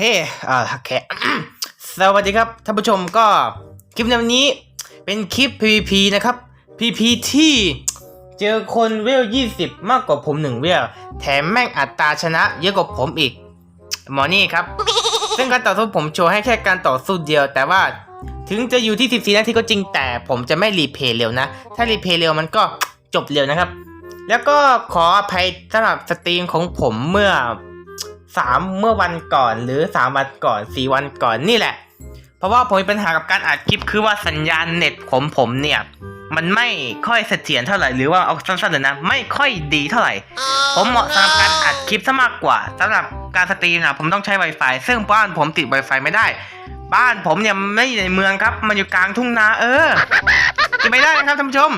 อ่าโอเคสวัสดีครับท่านผู้ชมก็คลิปในวันนี้เป็นคลิป PVP นะครับ PVP ที่เจอคนเวล 20 มากกว่าผมหนึ่งเวล แถมแม่งอัตราชนะเยอะกว่าผมอีก หมอนี่ครับ ซึ่งการต่อสู้ผมโชว์ให้แค่การต่อสู้เดียว แต่ว่าถึงจะอยู่ที่ 14 นาทีก็จริงแต่ผมจะไม่รีเพย์เร็วนะ ถ้ารีเพย์เร็วมันก็จบเร็วนะครับ แล้วก็ขออภัยสำหรับสตรีมของผมเมื่อ สามเมื่อวันก่อนหรือสามวันก่อนสี่วันก่อนนี่แหละ เพราะว่าผมมีปัญหากับการอัดคลิปคือว่าสัญญาณเน็ตของผมเนี่ย มันไม่ค่อยเสถียรเท่าไหร่หรือว่าเอาสั้นๆเลยนะ ไม่ค่อยดีเท่าไหร่ ผมเหมาะสำหรับการอัดคลิปซะมากกว่าสำหรับการสตรีมนะผมต้องใช้ Wi-Fi ซึ่งบ้านผมติด Wi-Fi ไม่ได้ บ้านผมเนี่ยไม่อยู่ในเมืองครับ มันอยู่กลางทุ่งนาเออจะไม่ได้นะครับท่านผู้ชม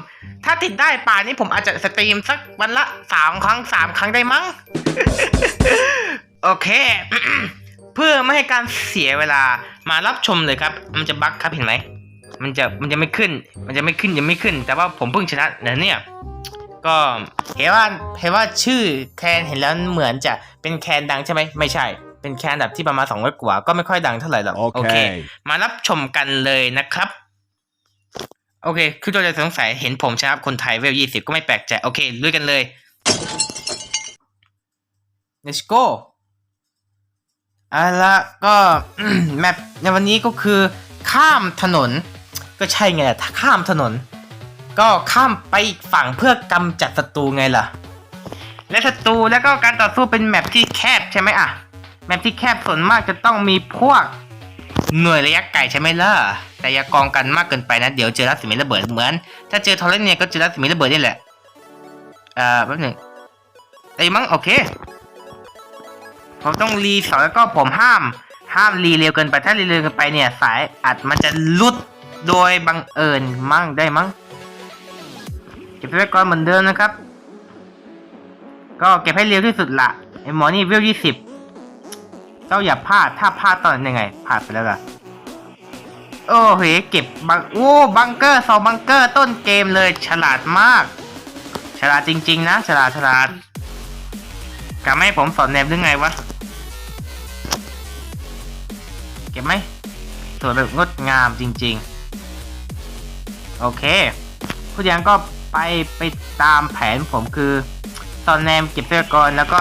ถ้าติดได้ป่านนี้ผมอาจจะสตรีมสักวันละสามครั้งสามครั้งได้มั้ง โอเค เพื่อไม่ให้การเสียเวลามารับชมเลยครับ มันจะบั๊กครับเห็นไหมมันจะมันจะไม่ขึ้น มันจะไม่ขึ้นยังไม่ขึ้น แต่ว่าผมเพิ่งชนะนะเนี่ย ก็เห็นว่าเห็นว่าชื่อแคนเห็นแล้วเหมือนจะเป็นแคนดังใช่ไหมไม่ใช่ เป็นแคนอันดับที่ประมาณสองร้อยกว่า ก็ไม่ค่อยดังเท่าไหร่หรอกโอเค มารับชมกันเลยนะครับโอเค คือตัวจะสงสัยเห็นผมชนะคนไทยเวลยี่สิบก็ไม่แปลกใจ โอเคลุยกันเลย let's go เอาละก็แมปในวันนี้ก็คือ ข้ามถนน ก็ใช่ไงล่ะถ้าข้ามถนน ก็ข้ามไปอีกฝั่งเพื่อกำจัดศัตรูไงล่ะ และศัตรูแล้วก็การต่อสู้เป็นแมปที่แคบใช่ไหมอะแมปที่แคบส่วนมากจะต้องมีพวกหน่วยระยะไกลใช่ไหมล่ะ แต่อย่ากองกันมากเกินไปนะ เดี๋ยวเจอรัศมีระเบิดเหมือน ถ้าเจอทอร์เรนเนี่ยก็เจอรัศมีระเบิดนี่แหละ เอ่อแป๊บหนึงไอ้ยมั้งโอเค ผมต้องรีสองแล้วก็ผมห้าม ห้ามรีเร็วเกินไป ถ้ารีเร็วเกินไปเนี่ย สายอัดมันจะลุดโดยบังเอิญมั่งได้มั้งเก็บไว้ก่อนเหมือนเดิมนะครับ ก็เก็บให้เร็วที่สุดละไอ้หมอนี่เวลยี่สิบเจ้าอย่าพลาดถ้าพลาดตอนนั้นยังไงพลาดไปแล้วล่ะโอ้โหเก็บบังโอ้บังเกอร์สองบังเกอร์ต้นเกมเลยฉลาดมาก ฉลาดจริง ๆ นะ ฉลาดฉลาด กะไม่ให้ผมสอนแนมหรือไงวะ เก็บไหมสวยแบบงดงามจริง ๆ โอเค ผู้ยังก็ไปไปตามแผนผมคือตอนแนมเก็บเสื้อก่อนแล้วก็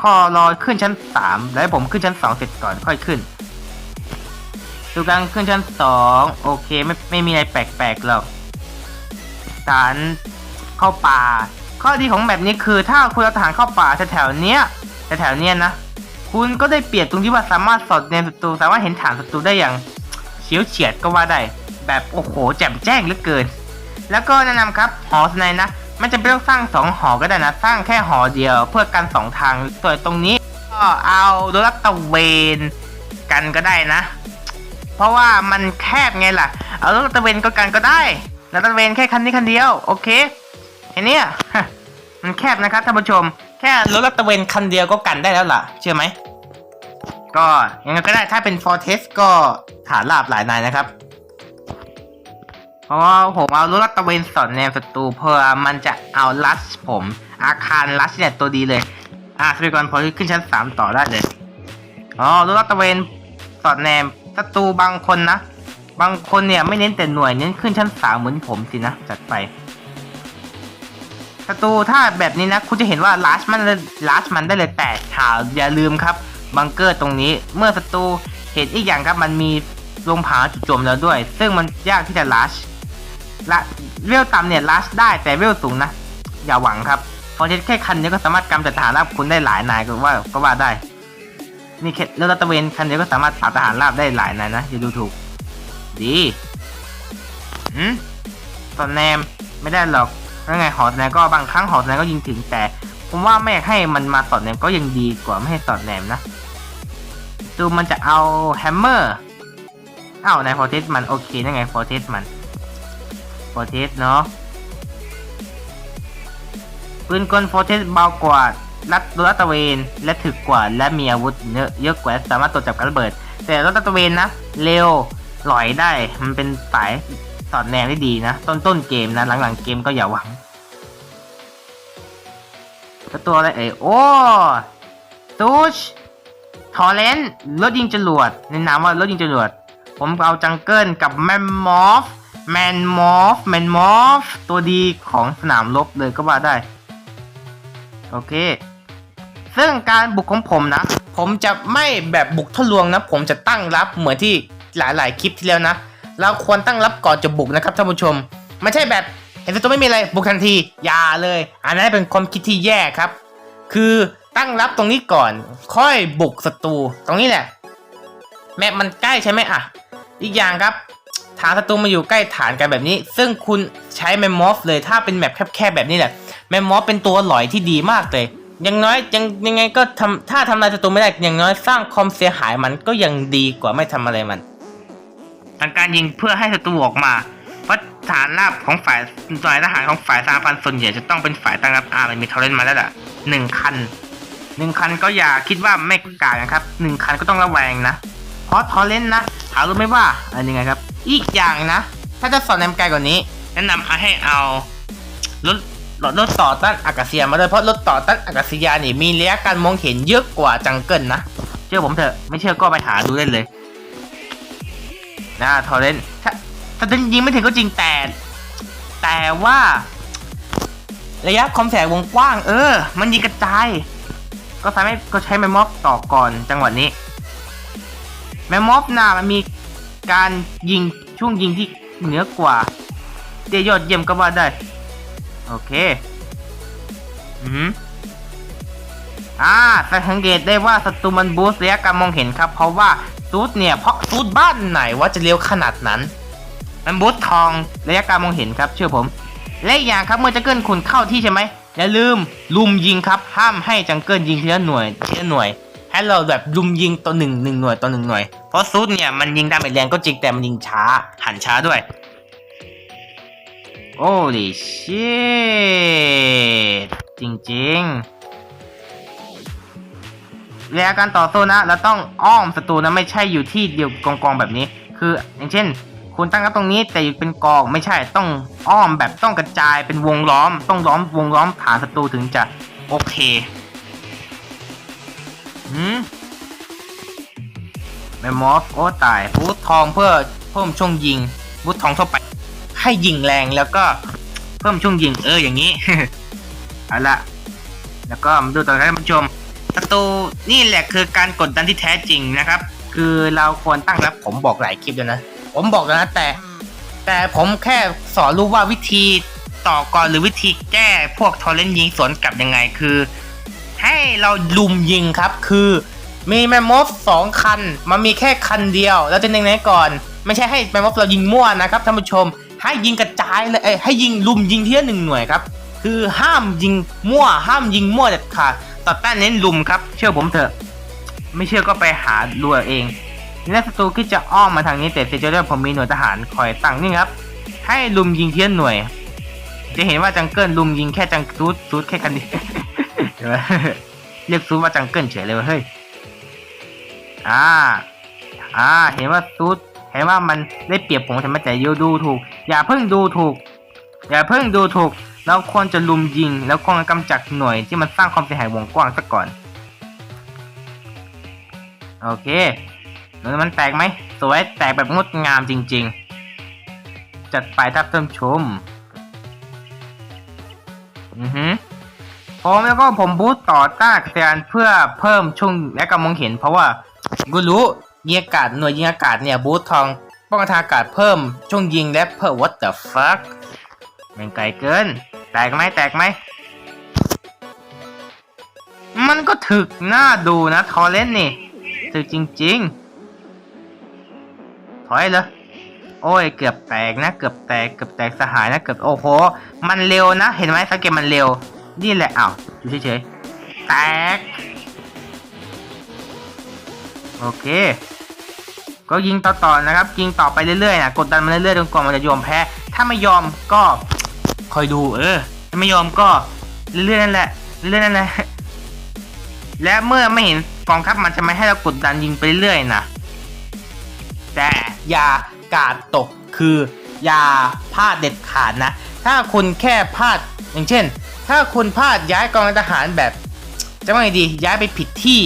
ข้อรอขึ้นชั้นสามแล้วผมขึ้นชั้นสองเสร็จก่อนค่อยขึ้นดูกลางขึ้นชั้นสองโอเคไม่ไม่มีอะไรแปลกๆหรอกฐานเข้าป่า ข้อดีของแบบนี้คือถ้าคุณเอาทหารเข้าป่าแถวๆเนี้ยแถวๆเนี้ยนะ คุณก็ได้เปรียบตรงที่ว่าสามารถสอดแนมศัตรูสามารถเห็นฐานศัตรูได้อย่างเฉียวเฉียดก็ว่าได้ แบบโอ้โหแจ่มแจ้งเหลือเกิน แล้วก็แนะนำครับหอสไนนะมันจะไม่ต้องสร้างสองหอก็ได้นะสร้างแค่หอเดียวเพื่อกันสองทางส่วนตรงนี้ก็เอาโดรัตตะเวนกันก็ได้นะ เพราะว่ามันแคบไงล่ะ เอารถตะเวนก็กันก็ได้แล้วตะเวนแค่คันนี้คันเดียว โอเค เห็นเนี่ยมันแคบนะครับท่านผู้ชม แค่รถตระเวนคันเดียวก็กันได้แล้วล่ะ เชื่อไหม ก็ยังไงก็ได้ถ้าเป็นฟอร์เทสก็ฐานลาบหลายนายนะครับ เพราะว่าผมเอารถตระเวนสอดแนมศัตรูเพื่อมันจะเอาลัชผม อาคารลัชเนี่ยตัวดีเลย อะสปีก่อนพอขึ้นชั้นสามต่อได้เลยอ๋อรถตระเวนสอดแนมศัตรูบางคนนะ บางคนเนี่ยไม่เน้นแต่หน่วยเน้นขึ้นชั้นสามเหมือนผมสินะจัดไป ศัตรูถ้าแบบนี้นะ คุณจะเห็นว่าลัชมันลัชมันได้เลยแต่ข่าวอย่าลืมครับบังเกอร์ตรงนี้ เมื่อศัตรูเห็นอีกอย่างครับมันมีลงผาจุดจมแล้วด้วย ซึ่งมันยากที่จะลัชละเวลต่ำเนี่ยลัชได้แต่เวลสูงนะ อย่าหวังครับฟอร์เทสแค่คันเดียวก็สามารถกำจัดทหารราบคุณได้หลายนายก็ว่าก็ว่าได้นี่แค่เรือรัตะเวนคันเดียวก็สามารถปราบทหารราบได้หลายนายนะอย่าดูถูก ดีอืมตอนแนมไม่ได้หรอก แล้วไงหอแนมก็บางครั้งหอแนมก็ยิงถึงแต่ ผมว่าไม่ให้มันมาสอดแนมก็ยังดีกว่าไม่ให้สอดแนมนะดูมันจะเอาแฮมเมอร์อ้าวนายฟอร์เทสมันโอเคนั่นไงฟอร์เทสมันฟอร์เทสเนาะปืนกลฟอร์เทสเบากว่ารัดรัตะเวนและถึกกว่าและมีอาวุธเยอะเยอะกว่าสามารถตรวจจับการระเบิด แต่รัตะเวนนะเร็วลอยได้มันเป็นสาย อดแนมได้ดีนะ ต้นต้นเกมนะ หลังๆเกมก็อย่าหวังแล้วตัวอะไรเอ่ยโอ้ตูชทอร์เรนต์รถยิงจรวดในนามว่ารถยิงจรวด ผมเอาจังเกิลกับแมนมอฟแมนมอฟแมนมอฟตัวดีของสนามรบเลยก็ว่าได้ โอเค ซึ่งการบุกของผมนะ ผมจะไม่แบบบุกทะลวงนะ ผมจะตั้งรับเหมือนที่หลายๆคลิปที่แล้วนะ เราควรตั้งรับก่อนจะบุกนะครับท่านผู้ชม ไม่ใช่แบบเห็นศัตรูไม่มีอะไรบุกทันทีอย่าเลย อันนั้นเป็นความคิดที่แย่ครับ คือตั้งรับตรงนี้ก่อน ค่อยบุกศัตรูตรงนี้แหละ แมปมันใกล้ใช่ไหมอะ อีกอย่างครับฐานศัตรูมาอยู่ใกล้ฐานกันแบบนี้ ซึ่งคุณใช้แมมมอฟเลยถ้าเป็นแมปแคบๆแบบนี้แหละแมมมอฟเป็นตัวหลอยที่ดีมากเลยอยังน้อยยังยังไงก็ทำถ้าทำลายศัตรูไม่ได้อย่างน้อยสร้างความเสียหายมันก็ยังดีกว่าไม่ทำอะไรมัน ทางการยิงเพื่อให้ศัตรูออกมาเพราะฐานราบของฝ่ายหน่วยทหารของฝ่ายสหพันส่วนใหญ่จะต้องเป็นฝ่ายตั้งรับอามันมีเทเลนมาแล้วล่ะหนึ่งคันหนึ่งคันก็อย่าคิดว่าไม่กล้านะครับหนึ่งคันก็ต้องระแวงนะเพราะทอร์เรนต์นะถามรู้ไหมว่าอะไรยังไงครับ อีกอย่างนะ ถ้าจะสอนแนมไกลกว่านี้ แนะนำให้เอารถรถรถต่อต้านอากาศยานมาด้วยเพราะรถต่อต้านอากาศยานนี่มีระยะการมองเห็นเยอะกว่าจังเกิลนะเชื่อผมเถอะไม่เชื่อก็ไปหาดูได้เลย นะทอร์เรนถ้าถ้ายิงไม่ถึงก็จริงแต่ แต่ว่า ระยะความแสงวงกว้าง เออ มันยิงกระจาย ก็ใช้ไม่ก็ใช้แมมมอฟต่อก่อนจังหวะนี้ แมมมอฟน่ะมันมีการยิงช่วงยิงที่เหนือกว่าเดียยอดเยี่ยมก็ว่าได้ โอเค อือหืออ่าสังเกตได้ว่าศัตรูมันบูสต์ระยะการมองเห็นครับ เพราะว่า ซูดเนี่ยเพราะซูดบ้านไหนว่าจะเร็วขนาดนั้น มันบูสต์ทองระยะการมองเห็นครับเชื่อผม และอีกอย่างครับเมื่อจังเกิลคุณเข้าที่ใช่ไหมอย่าลืมลุมยิงครับห้ามให้จังเกิลยิงทีละหน่วยทีละหน่วยให้เราแบบลุมยิงตัวหนึ่งหนึ่งหน่วยต่อหนึ่งหน่วยเพราะซูดเนี่ยมันยิงดาเมจแรงก็จริงแต่มันยิงช้าหันช้าด้วยโอ้ดิชิตจริงๆ เวลาการต่อสู้นะ เราต้องอ้อมศัตรูนะไม่ใช่อยู่ที่เดียวกองกองแบบนี้ คืออย่างเช่น คุณตั้งรับตรงนี้แต่อยู่เป็นกองไม่ใช่ต้องอ้อมแบบต้องกระจายเป็นวงล้อม ต้องล้อมวงล้อมฐานศัตรูถึงจะโอเคหืมแมมมอฟโอ้ตายบูททองเพื่อเพิ่มช่วงยิงบูททองทั่วไป ให้ยิงแรงแล้วก็เพิ่มช่วงยิงเอออย่างนี้เอาละแล้วก็มาดูต่อครับท่านผู้ชม ศัตรูนี่แหละคือการกดดันที่แท้จริงนะครับ คือเราควรตั้งรับผมบอกหลายคลิปแล้วนะ ผมบอกแล้วนะแต่ แต่ผมแค่สอนรู้ว่าวิธีต่อก่อนหรือวิธีแก้พวกทอร์เรนต์ยิงสวนกลับยังไงคือ ให้เราลุมยิงครับ คือมีแมมมอฟสองคัน มันมีแค่คันเดียวแล้วจะยังไงก่อน ไม่ใช่ให้แมมมอฟเรายิงมั่วนะครับท่านผู้ชม ให้ยิงกระจายเลยเอ้ยให้ยิงลุมยิงทีละหนึ่งหน่วยครับ คือห้ามยิงมั่ว ห้ามยิงมั่วเด็ดขาด ต่อต้านเน้นลุมครับ เชื่อผมเถอะ ไม่เชื่อก็ไปหาดูเอาเองนี่ศัตรูที่จะอ้อมมาทางนี้แต่เซจเดอร์ผมมีหน่วยทหารคอยตั้งนี่ครับ ให้ลุมยิงเทีละหน่วย จะเห็นว่าจังเกิลลุมยิงแค่จังซูดซูดแค่คันเดียวเรียกซูดว่าจังเกิลเฉยเลยเว้ยเฮ้ยอ่า อ่า เห็นว่าซูดเห็นว่ามันได้เปรียบผมใช่ไหมแต่ยูดูถูก อย่าเพิ่งดูถูก อย่าเพิ่งดูถูก เราควรจะลุมยิง แล้วควรกำจัดหน่วยที่มันสร้างความเสียหายวงกว้างซะก่อน โอเคหน่วยมันแตกไหมสวยแตกแบบงดงามจริง ๆ จัดไปทับท่านผู้ชม อือฮึผมแล้วก็ผมบูตต่อต้านแทนเพื่อเพิ่มช่วงและกำมองเห็น เพราะว่ากูรู้ยิงอากาศหน่วยยิงอากาศเนี่ยบูตทองป้องกันอากาศเพิ่มช่วงยิงและเพิ่ม what the fuck มันไกลเกิน แตกไหมแตกไหม มันก็ถึกหน้าดูนะทอร์เรนต์นี่ ถึกจริง ๆ ถอยเลยโอ้ยเกือบแตกนะ เกือบแตกเกือบแตกสหายนะเกือบโอ้โห มันเร็วนะ เห็นไหมสังเกตมันเร็ว นี่แหละอ้าวอยู่เฉยๆแตก โอเค ก็ยิงต่อๆนะครับ ยิงต่อไปเรื่อยๆนะกดดันมันเรื่อยๆจนกว่ามันจะยอมแพ้ ถ้าไม่ยอมก็ คอยดูเออถ้าไม่ยอมก็เรื่อยๆนั่นแหละเรื่อยๆนั่นแหละและเมื่อไม่เห็นกองทัพมันจะไม่ให้เรากดดันยิงไปเรื่อยๆนะแต่อย่ากาดตกคืออย่าพลาดเด็ดขาดนะ ถ้าคุณแค่พลาดอย่างเช่น ถ้าคุณพลาดย้ายกองทหารแบบจะว่าไงดีย้ายไปผิดที่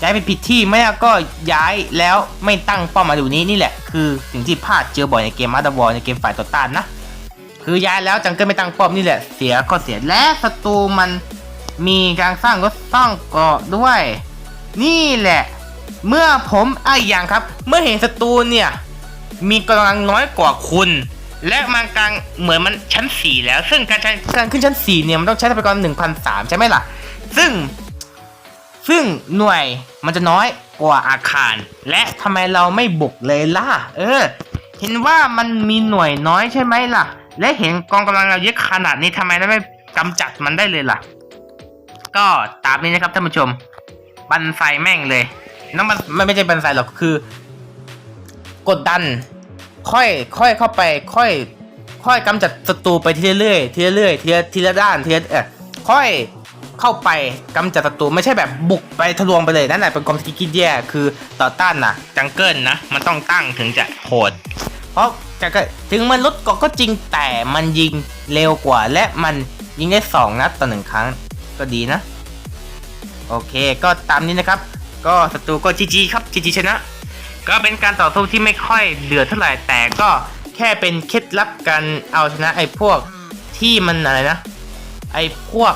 ย้ายไปผิดที่ไม่แล้วก็ย้ายแล้วไม่ตั้งป้าหมายอยู่นี้นี่แหละ คือสิ่งที่พลาดเจอบ่อยในเกมมาร์ดวอในเกมฝ่ายต่อต้านนะ คือย้ายแล้วจังเกิลไม่ตั้งป้อมนี่แหละเสียก็เสียและศัตรูมันมีการสร้างรถสร้างเกาะด้วย นี่แหละ เมื่อผมไอ้อย่างครับ เมื่อเห็นศัตรูเนี่ย มีกำลังน้อยกว่าคุณ และมันกลางเหมือนมันชั้นสี่แล้ว ซึ่งการใช้การขึ้นชั้นสี่เนี่ยมันต้องใช้ทรัพยากรหนึ่งพันสามใช่ไหมล่ะ ซึ่ง ซึ่งหน่วยมันจะน้อยกว่าอาคาร และทำไมเราไม่บุกเลยล่ะ เออ เห็นว่ามันมีหน่วยน้อยใช่ไหมล่ะ และเห็นกองกำลังเราเยอะขนาดนี้ทำไมเราไม่กำจัดมันได้เลยล่ะ ก็ตามนี้นะครับท่านผู้ชม บันไซแม่งเลยน้องมันไม่ไม่ใช่บันไซหรอกคือ กดดัน ค่อยค่อยเข้าไป ค่อย ค่อยกำจัดศัตรูไปทีเรื่อยทีเรื่อยทีละทีละด้านทีละเออค่อยเข้าไปกำจัดศัตรูไม่ใช่แบบบุกไปทะลวงไปเลยนั่นแหละเป็นความคิดแย่คือต่อต้านนะจังเกิลนะมันต้องตั้งถึงจะโหด เพราะจังเกิลถึงมันลดเกาะก็จริงแต่มันยิงเร็วกว่า และมันยิงได้สองนัดต่อหนึ่งครั้งก็ดีนะ โอเคก็ตามนี้นะครับ ก็ศัตรูก็จีจีครับจีจีชนะ ก็เป็นการต่อสู้ที่ไม่ค่อยเดือดเท่าไหร่แต่ก็แค่เป็นเคล็ดลับการเอาชนะไอ้พวกที่มันอะไรนะ ไอ้พวก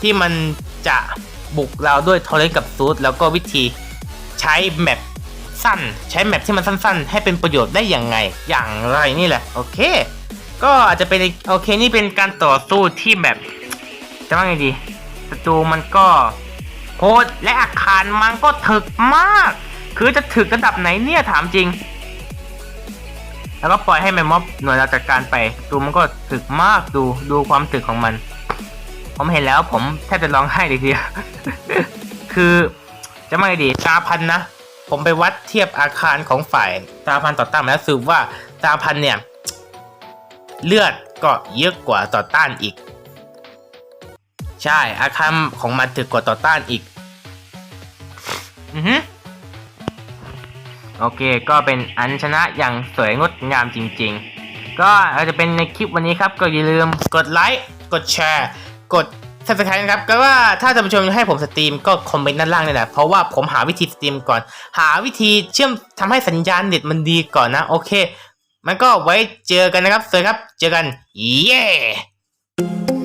ที่มันจะบุกเราด้วยทอร์เรนกับซูดแล้วก็วิธีใช้แมป สั้นใช้แมปที่มันสั้นๆ ให้เป็นประโยชน์ได้อย่างไง อย่างไรนี่แหละ โอเค ก็อาจจะเป็นโอเคนี่เป็นการต่อสู้ที่แบบจะว่าไงดีศัตรูมันก็โหดและอาคารมันก็ถึกมาก คือจะถึกระดับไหนเนี่ยถามจริง แล้วก็ปล่อยให้แมมมอบหน่วยเราจัดการไปดูมันก็ถึกมากดูดูความถึกของมัน ผมเห็นแล้วผมแทบจะร้องไห้เลยทีเดียวคือจะไม่ดีตาพันนะ ผมไปวัดเทียบอาคารของฝ่ายตาพันต่อต้านแล้วสืบว่าตาพันเนี่ย เลือดก็เยอะกว่าต่อต้านอีก ใช่อาคารของมันถึกกว่าต่อต้านอีก อือฮึโอเค ก็เป็นอันชนะอย่างสวยงดงามจริง ๆ ก็อาจจะเป็นในคลิปวันนี้ครับ ก็อย่าลืมกดไลค์ กดแชร์ กด subscribe นะครับก็ว่าถ้าท่านผู้ชมให้ผมสตรีมก็คอมเมนต์ด้านล่างนี่แหละเพราะว่าผมหาวิธีสตรีมก่อน หาวิธีเชื่อมทำให้สัญญาณเน็ตมันดีก่อนนะ โอเค มันก็ไว้เจอกันนะครับสวัสดีครับ เจอกัน เย้